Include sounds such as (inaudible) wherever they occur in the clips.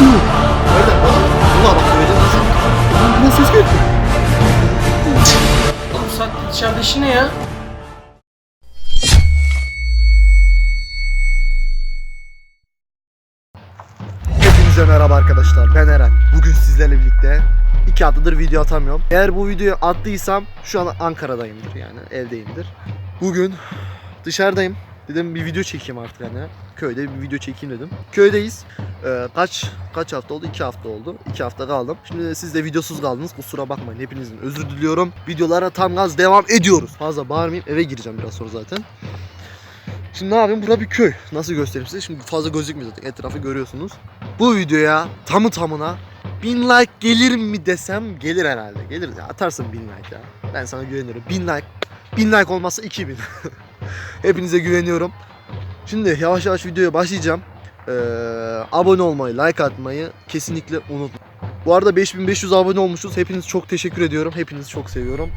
Nereden? Ulan bak öyle nasıl? Lan Buraya ses geldi. Oğlum saatte dışarıda işi ne ya? Hepinize merhaba arkadaşlar. Ben Eren. Bugün sizlerle birlikte iki haftadır video atamıyorum. Eğer bu videoyu attıysam şu an Ankara'dayımdır yani evdeyimdir. Bugün dışarıdayım. Dedim bir video çekeyim artık yani. Köyde bir video çekeyim dedim. Köydeyiz. Ee, kaç kaç hafta oldu? İki hafta oldu. İki hafta kaldım. Şimdi siz de videosuz kaldınız. Kusura bakmayın. Hepinizin özür diliyorum. Videolara tam gaz devam ediyoruz. Fazla bağırmayayım. Eve gireceğim biraz sonra zaten. Şimdi ne yapayım? Bura bir köy. Nasıl göstereyim size? Şimdi fazla gözükmüyor zaten. Etrafı görüyorsunuz. Bu videoya tamı tamına 1000 like gelir mi desem gelir herhalde. Gelir ya atarsın 1000 like ya. Ben sana güveniyorum. 1000 like. 1000 like olmazsa 2000. (laughs) Hepinize güveniyorum. Şimdi yavaş yavaş videoya başlayacağım. Ee, abone olmayı, like atmayı kesinlikle unutmayın. Bu arada 5500 abone olmuşuz. Hepiniz çok teşekkür ediyorum. Hepinizi çok seviyorum.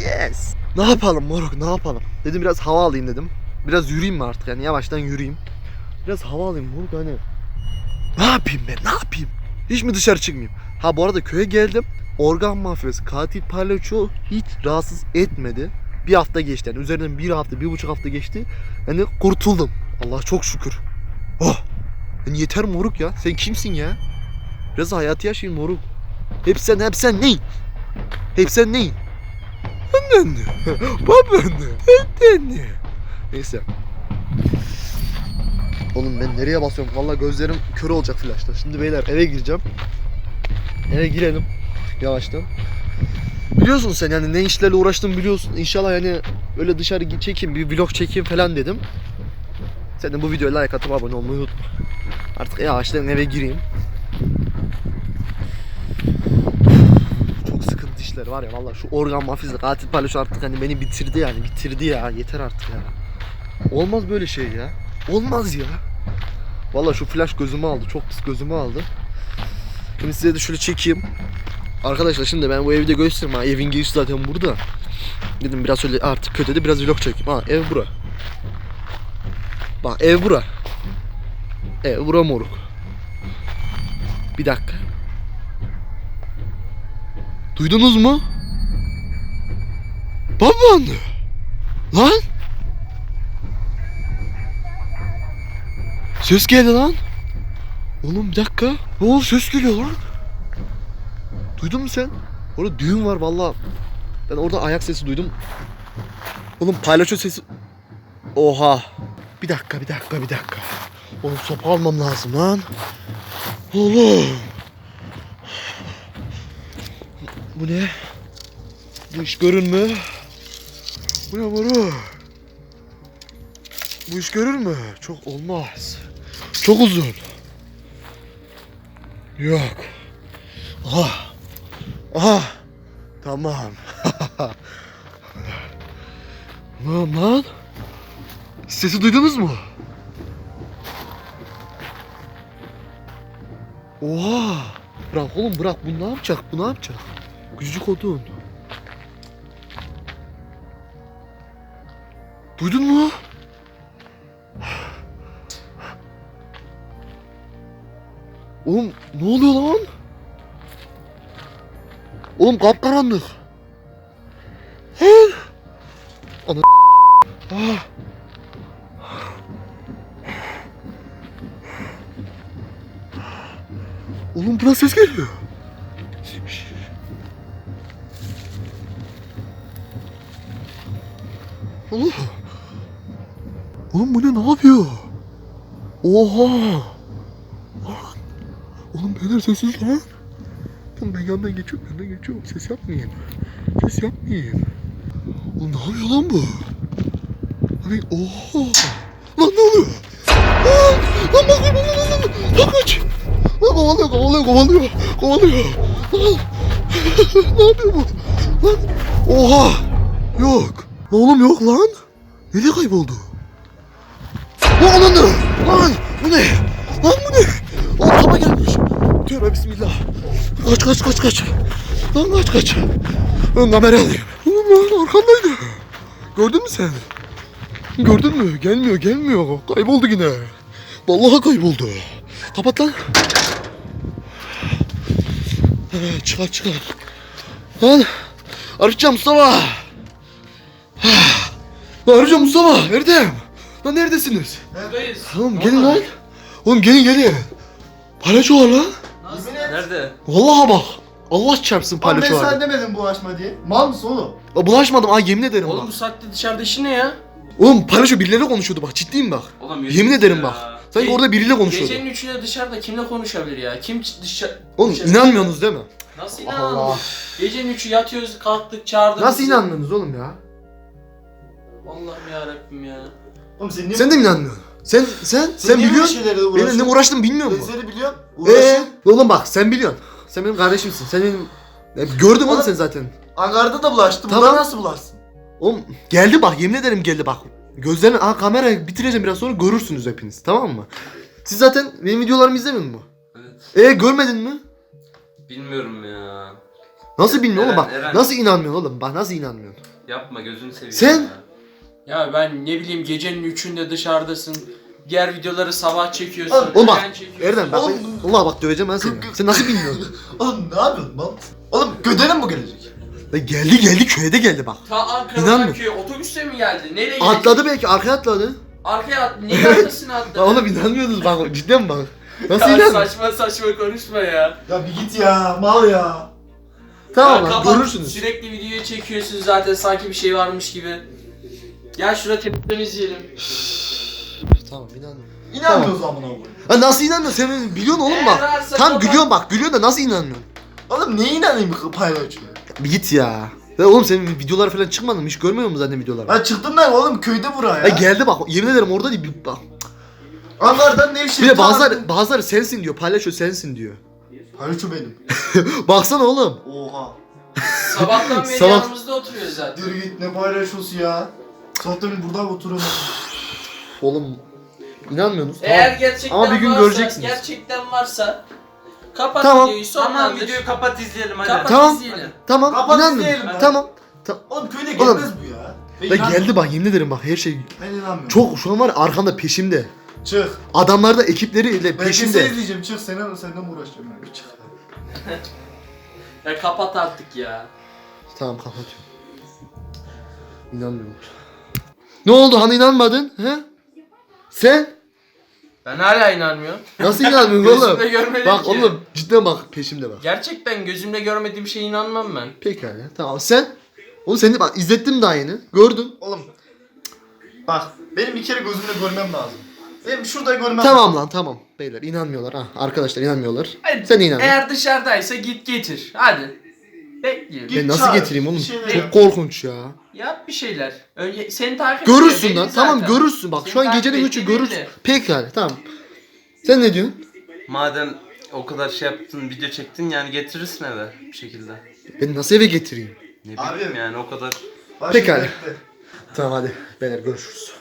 Yes. Ne yapalım moruk ne yapalım? Dedim biraz hava alayım dedim. Biraz yürüyeyim mi artık yani yavaştan yürüyeyim. Biraz hava alayım moruk hani. Ne yapayım ben ne yapayım? Hiç mi dışarı çıkmayayım? Ha bu arada köye geldim. Organ mafyası katil palyaço hiç rahatsız etmedi. Bir hafta geçti yani üzerinden bir hafta bir buçuk hafta geçti. Yani kurtuldum. Allah çok şükür. Oh. Yani yeter moruk ya. Sen kimsin ya? Biraz hayatı yaşayın moruk. Hep sen hep sen ne? Hep sen ne? Annen (laughs) ne? Baban ne? Annen ne? Neyse. Oğlum ben nereye basıyorum? Vallahi gözlerim kör olacak flaşta. Şimdi beyler eve gireceğim. Eve girelim. Yavaştan. Biliyorsun sen yani ne işlerle uğraştım biliyorsun. İnşallah yani öyle dışarı çekeyim bir vlog çekeyim falan dedim. Sen de bu videoya like atıp abone olmayı unutma. Artık yavaştan eve gireyim. Çok sıkıntı işler var ya vallahi şu organ mafyası katil palyaço artık hani beni bitirdi yani bitirdi ya yeter artık ya. Olmaz böyle şey ya. Olmaz ya. Vallahi şu flash gözümü aldı. Çok pis gözümü aldı. Şimdi size de şöyle çekeyim. Arkadaşlar şimdi ben bu evde göstereyim ha. Evin girişi zaten burada. Dedim biraz şöyle artık kötü de biraz vlog çekeyim. Ha ev bura. Bak ev bura. Ev bura moruk. Bir dakika. Duydunuz mu? Baban. Lan. Ses geldi lan. Oğlum bir dakika. Oldu ses geliyor lan. Duydun mu sen? Orada düğün var valla. Ben orada ayak sesi duydum. Oğlum paylaşıyor sesi. Oha. Bir dakika bir dakika bir dakika. Oğlum sopa almam lazım lan. Oğlum. Bu ne? Bu iş görür mü? Bu ne moru? Bu iş görür mü? Çok olmaz. Çok uzun. Yok. Aha. Aha. Tamam. (laughs) lan lan. Sesi duydunuz mu? Oha. Bırak oğlum bırak. Bu ne yapacak? Bu ne yapacak? Küçücük odun. Duydun mu? Oğlum ne oluyor lan? Oğlum kapkaranlık. Ana ah. Oğlum burası ses geliyor. Oğlum. Oğlum bu ne ne yapıyor? Oha. Oğlum beyler sessiz lan. Oğlum ben yandan geçiyorum yandan geçiyorum. Ses yapmayayım. Ses yapmayayım. Oğlum ne yapıyor lan bu? Hani oha. Lan ne oluyor? Lan, lan bak lan lan lan lan. Lan kaç. Lan kovalıyor kovalıyor kovalıyor. Kovalıyor. Lan. (laughs) ne yapıyor bu? Lan. Oha. Yok. Oğlum yok lan. Nereye kayboldu? Lan lan Kaç kaç kaç kaç. Lan kaç kaç. Ön kamera alayım. Oğlum lan arkandaydı. Gördün mü sen? Gördün mü? Gelmiyor gelmiyor. Kayboldu yine. Vallahi kayboldu. Kapat lan. Evet, çıkar çıkar. Lan arayacağım Mustafa. Lan arayacağım Mustafa. Erdem. Lan neredesiniz? Buradayız. Oğlum gelin lan. Oğlum gelin gelin. Palyaço var lan. Nerede? Vallahi bak. Allah çarpsın Oğlum ben palyaço sana demedim bulaşma diye. Mal mısın oğlum? Aa, Bulaşmadım ha yemin ederim Oğlum bak. bu saatte dışarıda işi ne ya? Oğlum palyaço birileriyle konuşuyordu bak ciddiyim bak. Oğlum Yemin ederim ya. bak. Sanki Ge- orada biriyle konuşuyordu. Gecenin üçünde dışarıda kimle konuşabilir ya? Kim ç- dışarı... Oğlum dışarı- inanmıyorsunuz değil mi? Nasıl Allah? Allah. Gecenin üçü yatıyoruz kalktık çağırdık. Nasıl bizi. inanmıyorsunuz oğlum ya? Allah'ım yarabbim ya. Oğlum sen niye... Sen de mi inanmıyorsun? Sen sen sen, niye böyle biliyorsun. şeylerle Benim ne uğraşıyorsun? uğraştım bilmiyor Ben musun? seni biliyorum. Eee Uğraşıyorsun. oğlum bak sen biliyorsun. Sen benim kardeşimsin. Sen benim Ya gördüm oğlum Oğlum- seni zaten. Ankara'da da bulaştı. Tamam. Burada nasıl bulaşsın? Oğlum geldi bak yemin ederim geldi bak. Gözlerini aa kamera bitireceğim biraz sonra görürsünüz hepiniz tamam mı? Siz zaten benim videolarımı izlemiyor musun? Evet. E görmedin mi? Bilmiyorum ya. Nasıl bilmiyorsun oğlum Eren, bak. Eren. Nasıl inanmıyorsun oğlum? Bak nasıl inanmıyorsun? Yapma gözünü seveyim. Sen- ya. Ya ben ne bileyim gecenin üçünde dışarıdasın. Diğer videoları sabah çekiyorsun. Oğlum, bak öğlen çekiyorsun. Erdem bak. Oğlum- Vallahi bak döveceğim ben seni. Sen nasıl bilmiyorsun? (laughs) Oğlum ne yapıyorsun lan? Oğlum gödelim bu gelecek? Ya geldi geldi köyde geldi bak. Ta Ankara'dan İnanmıyorum. köye otobüsle mi geldi? Nereye Atladı gelecek? belki arkaya atladı. Arkaya attı. (laughs) Niye arkasına attı? Ya oğlum inanmıyordunuz bak cidden bak. Nasıl Ya inan? saçma saçma konuşma ya. Ya bir git ya. Mal ya. Tamam Ya lan kapat, görürsünüz. Sürekli videoyu çekiyorsun zaten sanki bir şey varmış gibi. Gel şurada tepkiden izleyelim. Tamam inanmıyorum. İnanmıyoruz amına koyayım. Ha nasıl inanmıyorsun? Sen biliyorsun oğlum bak. Tam gülüyorsun bak gülüyorsun da nasıl inanmıyorsun? Oğlum neye inanayım bu paylaşıyor? Bir git ya. Ya oğlum senin videolar falan çıkmadı mı? Hiç görmüyor musun zaten videoları? Ben çıktım ben oğlum köyde buraya. Ya geldi bak yemin ederim orada değil. Bir, bak. Ankara'dan Nevşehir. Bir de bazıları, bazıları sensin diyor. Paylaşıyor sensin diyor. Paylaşıyor benim. (laughs) Baksana oğlum. Oha. Sabahtan beri Sabah- yanımızda oturuyor zaten. Dur git ne paylaşıyorsun ya. Sabahtan beri burada oturuyorum. Oğlum inanmıyorsunuz. Eğer Tamam. gerçekten Ama bir gün varsa, göreceksiniz. gerçekten varsa kapat Tamam. videoyu Tamam sonlandır. videoyu kapat izleyelim hadi. Kapat Tamam. izleyelim. Tamam Kapat inanmıyorum. izleyelim ben. Tamam. Oğlum köyde Oğlum. gelmez bu ya. Ben Da inanmıyorum. geldi bak yemin ederim bak her şey. Ben inanmıyorum. Çok şu an var ya arkamda peşimde. Çık. Adamlar da ekipleriyle Ben peşimde. peşinde. izleyeceğim çık senden senden mi uğraşacağım ben? Çık. (laughs) Ya kapat artık ya. Tamam kapatıyorum. İnanmıyorum. Ne oldu hani inanmadın? He? Sen? Ben hala inanmıyorum. Nasıl (laughs) inanmıyorsun oğlum? Gözümle görmedim Bak ki. oğlum cidden bak peşimde bak. Gerçekten gözümle görmediğim şeye inanmam ben. Pekala tamam sen? Oğlum seni bak izlettim daha yeni. Gördün. Oğlum. Bak benim bir kere gözümle görmem lazım. Benim şurada görmem Tamam lan tamam. Beyler inanmıyorlar ha. Arkadaşlar inanmıyorlar. Hadi, Sen inan. Eğer dışarıdaysa git getir. Hadi. Bekliyorum. Git Ben nasıl çağır, getireyim oğlum? bir şeyler Çok yap. korkunç ya. Yap bir şeyler. Önce seni takip Görürsün ediyor, lan. belli Tamam görürsün. Bak Seni şu an takip gecenin ettiği üçü belli. görürsün. Pekala tamam. Sen ne diyorsun? Madem o kadar şey yaptın video çektin yani getirirsin eve bir şekilde. Ben nasıl eve getireyim? Ne Abi- bileyim yani o kadar. Başım Pekala. dertte. Tamam hadi. Beyler görüşürüz.